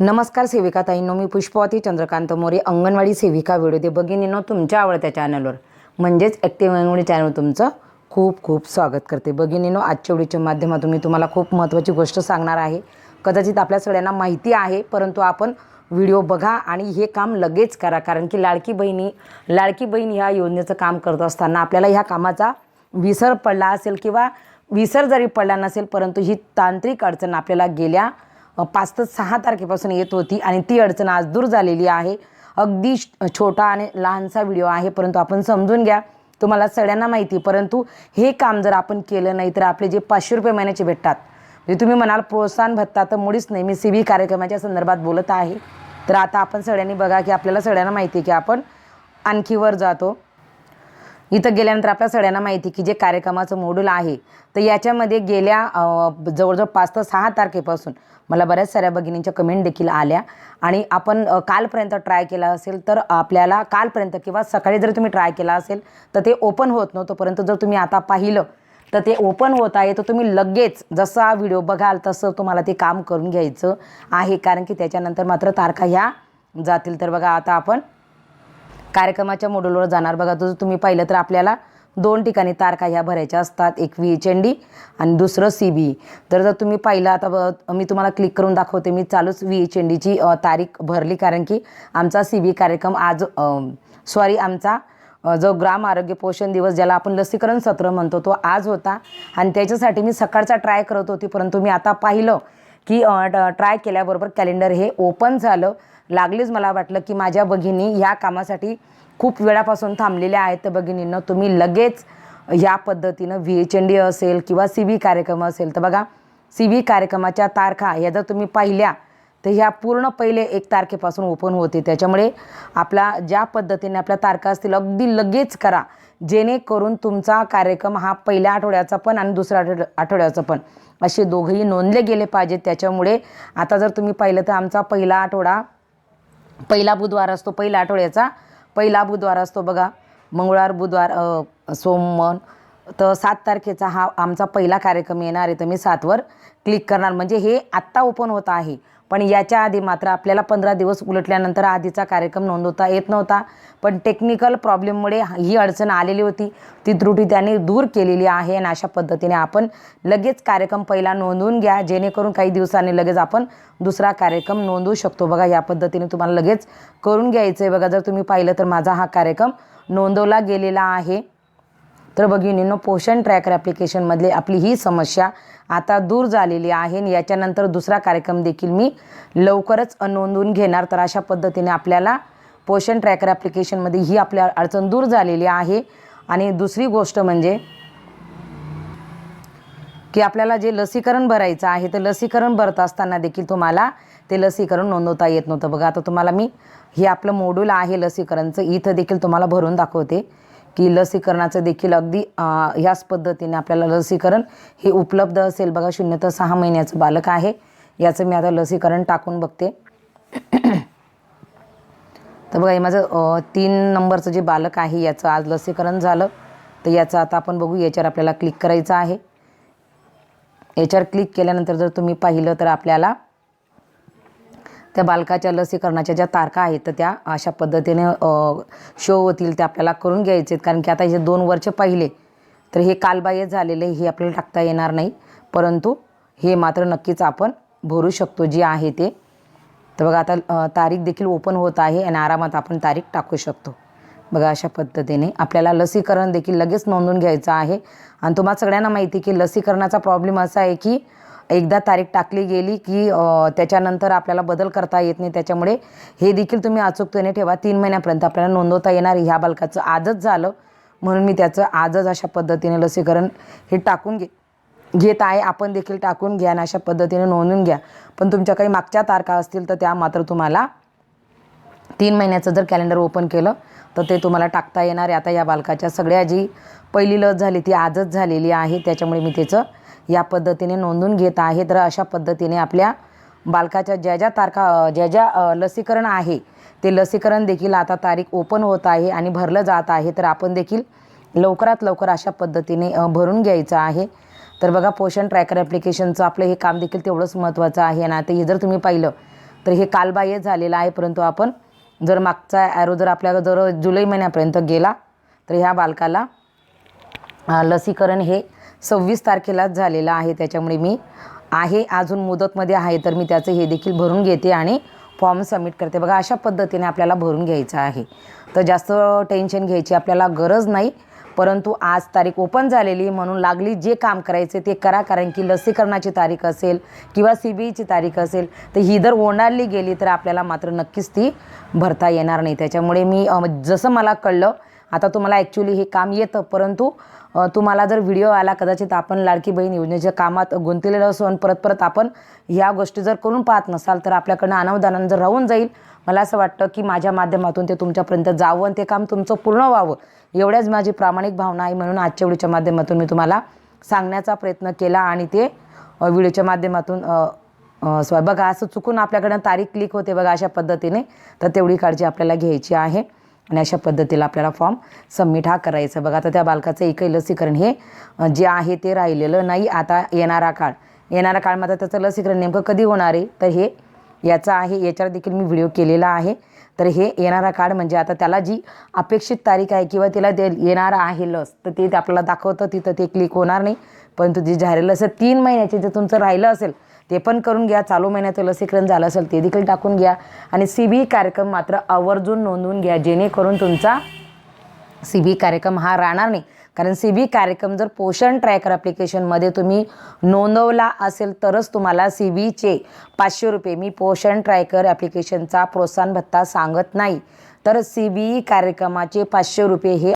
नमस्कार सेविका ताईंनो मी पुष्पवती चंद्रकांत मोरे अंगणवाडी सेविका व्हिडिओ दे भगिनीनो तुमच्या आवडत्या चॅनलवर. म्हणजेच ॲक्टिव्ह अंगणवाडी चॅनल तुमचं खूप खूप स्वागत करते. भगिनीनो आजच्या व्हिडिओच्या माध्यमातून मी तुम्हाला खूप महत्त्वाची गोष्ट सांगणार आहे. कदाचित आपल्या सगळ्यांना माहिती आहे परंतु आपण व्हिडिओ बघा आणि हे काम लगेच करा. कारण की लाडकी बहिणी लाडकी बहीण ह्या योजनेचं काम करत असताना आपल्याला ह्या कामाचा विसर पडला असेल किंवा विसर जरी पडला नसेल परंतु ही तांत्रिक अडचण आपल्याला गेल्या पाच ते सहा तारखेपासून येत होती आणि ती अडचण आज दूर झालेली आहे. अगदी छोटा आणि लहानसा व्हिडिओ आहे परंतु आपण समजून घ्या तुम्हाला सगळ्यांना माहिती परंतु हे काम जर आपण केलं नाही तर आपले जे पाचशे रुपये महिन्याचे भेटतात म्हणजे तुम्ही म्हणाल प्रोत्साहन भत्ता तर मुळीच नाही. मी सी बी कार्यक्रमाच्या संदर्भात बोलत आहे. तर आता आपण सगळ्यांनी बघा की आपल्याला सगळ्यांना माहिती आहे की आपण आणखी वर जातो. इथं गेल्यानंतर आपल्या सगळ्यांना माहिती की जे कार्यक्रमाचं मॉड्यूल आहे तर याच्यामध्ये गेल्या जवळजवळ पाच ते सहा तारखेपासून मला बऱ्याच साऱ्या भगिनींच्या कमेंट देखील आल्या. आणि आपण कालपर्यंत ट्राय केला असेल तर आपल्याला कालपर्यंत किंवा सकाळी जर तुम्ही ट्राय केला असेल तर ते ओपन होत नव्हतं. परंतु जर तुम्ही आता पाहिलं तर ते ओपन होत आहे. तर तुम्ही लगेच जसा हा व्हिडिओ बघाल तसं तुम्हाला ते काम करून घ्यायचं आहे. कारण की त्याच्यानंतर मात्र तारखा ह्या जातील. तर बघा आता आपण कार्यक्रमाच्या मॉड्यूलवर जाणार. बघा जर तुम्ही पाहिलं तर आपल्याला दोन ठिकाणी तारखा ह्या भरायच्या असतात. एक व्ही एच एन डी आणि दुसरं सी बी. तर जर तुम्ही पाहिलं आता ब- मी तुम्हाला क्लिक करून दाखवते. मी चालूच व्ही एच एन डीची तारीख भरली. कारण की आमचा सी बी कार्यक्रम आज सॉरी आमचा जो ग्राम आरोग्य पोषण दिवस ज्याला आपण लसीकरण सत्र म्हणतो तो आज होता. आणि त्याच्यासाठी मी सकाळचा ट्राय करत होती. परंतु मी आता पाहिलं की ट्राय केल्याबरोबर कॅलेंडर हे ओपन झालं. लागलीच मला वाटलं की माझ्या भगिनी ह्या कामासाठी खूप वेळापासून थांबलेल्या आहेत. तर भगिनींना तुम्ही लगेच ह्या पद्धतीनं व्ही एच एन डी असेल किंवा सी व्ही कार्यक्रम असेल तर बघा सी व्ही कार्यक्रमाच्या तारखा ह्या जर तुम्ही पाहिल्या तर ह्या पूर्ण पहिले एक तारखेपासून ओपन होते. त्याच्यामुळे आपला ज्या पद्धतीने आपल्या तारखा असतील अगदी लगेच करा. जेणेकरून तुमचा कार्यक्रम हा पहिल्या आठवड्याचा पण आणि दुसऱ्या आठवड्या आठवड्याचा पण. असे दोघंही नोंदले गेले पाहिजेत त्याच्यामुळे आता जर तुम्ही पाहिलं तर आमचा पहिला आठवडा पहिला बुधवार असतो पहिल्या आठवड्याचा. पहिला बुधवार असतो बघा. मंगळवार बुधवार सोमवार. तर सात तारखेचा हा आमचा पहिला कार्यक्रम येणार आहे. तर मी सातवर क्लिक करणार. म्हणजे हे आत्ता ओपन होत आहे. पण याच्या आधी मात्र आपल्याला पंधरा दिवस उलटल्यानंतर आधीचा कार्यक्रम नोंदवता येत नव्हता. पण टेक्निकल प्रॉब्लेममुळे ही अडचण आलेली होती. ती त्रुटी त्याने दूर केलेली आहे आणि अशा पद्धतीने आपण लगेच कार्यक्रम पहिला नोंदवून घ्या. जेणेकरून काही दिवसांनी लगेच आपण दुसरा कार्यक्रम नोंदवू शकतो. बघा या पद्धतीने तुम्हाला लगेच करून घ्यायचं आहे बघा जर तुम्ही पाहिलं तर माझा हा कार्यक्रम नोंदवला गेलेला आहे. तर भगिनींनो पोषण ट्रॅकर ॲप्लिकेशनमधली आपली ही समस्या आता दूर झालेली आहे. आणि याच्यानंतर दुसरा कार्यक्रम देखील मी लवकरच नोंदवून घेणार. तर अशा पद्धतीने आपल्याला पोषण ट्रॅकर ॲप्लिकेशनमध्ये ही आपल्या अडचण दूर झालेली आहे. आणि दुसरी गोष्ट म्हणजे की आपल्याला जे लसीकरण भरायचं आहे तर लसीकरण भरत असताना देखील तुम्हाला ते लसीकरण नोंदवता येत नव्हतं. बघा आता तुम्हाला मी हे आपलं मोड्यूल आहे लसीकरणचं. इथं देखील तुम्हाला भरून दाखवते. की लसीकरणाचं देखील अगदी ह्याच पद्धतीने आपल्याला लसीकरण हे उपलब्ध असेल. बघा शून्य तर सहा महिन्याचं बालक आहे. याचं मी आता लसीकरण टाकून बघते. तर बघा हे माझं तीन नंबरचं जे बालक आहे याचं आज लसीकरण झालं. तर याचं आता आपण बघू याच्यावर आपल्याला क्लिक करायचं आहे. याच्यावर क्लिक केल्यानंतर जर तुम्ही पाहिलं तर आपल्याला त्या बालकाच्या लसीकरणाच्या ज्या तारखा आहेत तर त्या अशा पद्धतीने शो होतील त्या आपल्याला करून घ्यायचे आहेत कारण की आता हे दोन वर्ष पाहिले तर हे कालबाह्य झालेले हे आपल्याला टाकता येणार नाही. परंतु हे मात्र नक्कीच आपण भरू शकतो जे आहे ते. तर बघा आता तारीख देखील ओपन होत आहे आणि आरामात आपण तारीख टाकू शकतो. बघा अशा पद्धतीने आपल्याला लसीकरण देखील लगेच नोंदून घ्यायचं आहे. आणि तुम्हाला सगळ्यांना माहिती आहे की लसीकरणाचा प्रॉब्लेम असा आहे की एकदा तारीख टाकली गेली की त्याच्यानंतर आपल्याला बदल करता येत नाही. त्याच्यामुळे हे देखील तुम्ही अचूकतेने ठेवा. तीन महिन्यापर्यंत आपल्याला नोंदवता येणार ह्या बालकाचं आजच झालं. म्हणून मी त्याचं आजच अशा पद्धतीने लसीकरण हे टाकून घे घेत आहे. आपण देखील टाकून घ्या आणि अशा पद्धतीने नोंदून घ्या. पण तुमच्या काही मागच्या तारखा असतील तर त्या मात्र तुम्हाला तीन महिन्याचं जर कॅलेंडर ओपन केलं तर ते तुम्हाला टाकता येणार आहे. आता या बालकाच्या सगळ्या जी पहिली लस झाली ती आजच झालेली आहे. त्याच्यामुळे मी त्याचं या पद्धतीने नोंदून घेत आहे. तर अशा पद्धतीने आपल्या बालकाच्या ज्या ज्या तारखा ज्या ज्या लसीकरण आहे ते लसीकरण देखील आता तारीख ओपन होत आहे आणि भरलं जात आहे. तर आपण देखील लवकरात लवकर अशा पद्धतीने भरून घ्यायचं आहे. तर बघा पोषण ट्रॅकर ॲप्लिकेशनचं आपलं हे काम देखील तेवढंच महत्त्वाचं आहे आणि आता हे जर तुम्ही पाहिलं तर हे कालबाह्य झालेलं आहे. परंतु आपण जर मागचा ॲरो जर आपल्या जर जुलै महिन्यापर्यंत गेला तर ह्या बालकाला लसीकरण हे सव्वीस तारखेलाच झालेला आहे. त्याच्यामुळे मी आहे. अजून मुदतमध्ये आहे तर मी त्याचं हे देखील भरून घेते आणि फॉर्म सबमिट करते. बघा अशा पद्धतीने आपल्याला भरून घ्यायचं आहे. तर जास्त टेन्शन घ्यायची आपल्याला गरज नाही. परंतु आज तारीख ओपन झालेली म्हणून लागली जे काम करायचे ते करा. कारण की लसीकरणाची तारीख असेल किंवा सी बी ईची तारीख असेल तर ही जर ओंडाळली गेली तर आपल्याला मात्र नक्कीच ती भरता येणार नाही. त्याच्यामुळे मी जसं मला कळलं आता तुम्हाला ॲक्च्युली हे काम येतं परंतु तुम्हाला जर व्हिडिओ आला कदाचित आपण लाडकी बहीण योजनेच्या कामात गुंतलेलं असून परत परत आपण ह्या गोष्टी जर करून पाहत नसाल तर आपल्याकडनं अनावधानानं जर राहून जाईल मला असं वाटतं की माझ्या माध्यमातून ते तुमच्यापर्यंत जावं आणि ते काम तुमचं पूर्ण व्हावं एवढ्याच माझी प्रामाणिक भावना आहे म्हणून आजच्या व्हिडिओच्या माध्यमातून मी तुम्हाला सांगण्याचा प्रयत्न केला आणि ते व्हिडिओच्या माध्यमातून स्व बघा असं चुकून आपल्याकडनं तारीख क्लिक होते बघा अशा पद्धतीने तर तेवढी काळजी आपल्याला घ्यायची आहे. आणि अशा पद्धतीला आपल्याला फॉर्म सबमिट हा करायचा. बघा आता त्या बालकाचं एकही लसीकरण हे जे आहे ते राहिलेलं नाही. आता येणारा काळ. येणारा काळ मात्र त्याचं लसीकरण नेमकं कधी होणार आहे? तर हे याचा आहे याच्यावर देखील मी व्हिडिओ केलेला आहे. तर हे येणारा काळ म्हणजे आता त्याला जी अपेक्षित तारीख आहे किंवा तिला दे येणारं आहे लस तर ते आपल्याला दाखवतं. तिथं ते क्लिक होणार नाही. परंतु जी जाहीर लस तीन महिन्याचे जे तुमचं राहिलं असेल ते पण करून घ्या. चालू महिन्याचं लसीकरण झालं असेल ते देखील टाकून घ्या. आणि सी बी कार्यक्रम मात्र आवर्जून नोंदवून घ्या. जेणेकरून तुमचा सी बी कार्यक्रम हा राहणार नाही. कारण सी बी कार्यक्रम जर पोषण ट्रॅकर ॲप्लिकेशनमध्ये तुम्ही नोंदवला असेल तरच तुम्हाला सी बीचे पाचशे रुपये मी पोषण ट्रॅकर ॲप्लिकेशनचा प्रोत्साहन भत्ता सांगत नाही. तर सी बी कार्यक्रमाचे पाचशे रुपये हे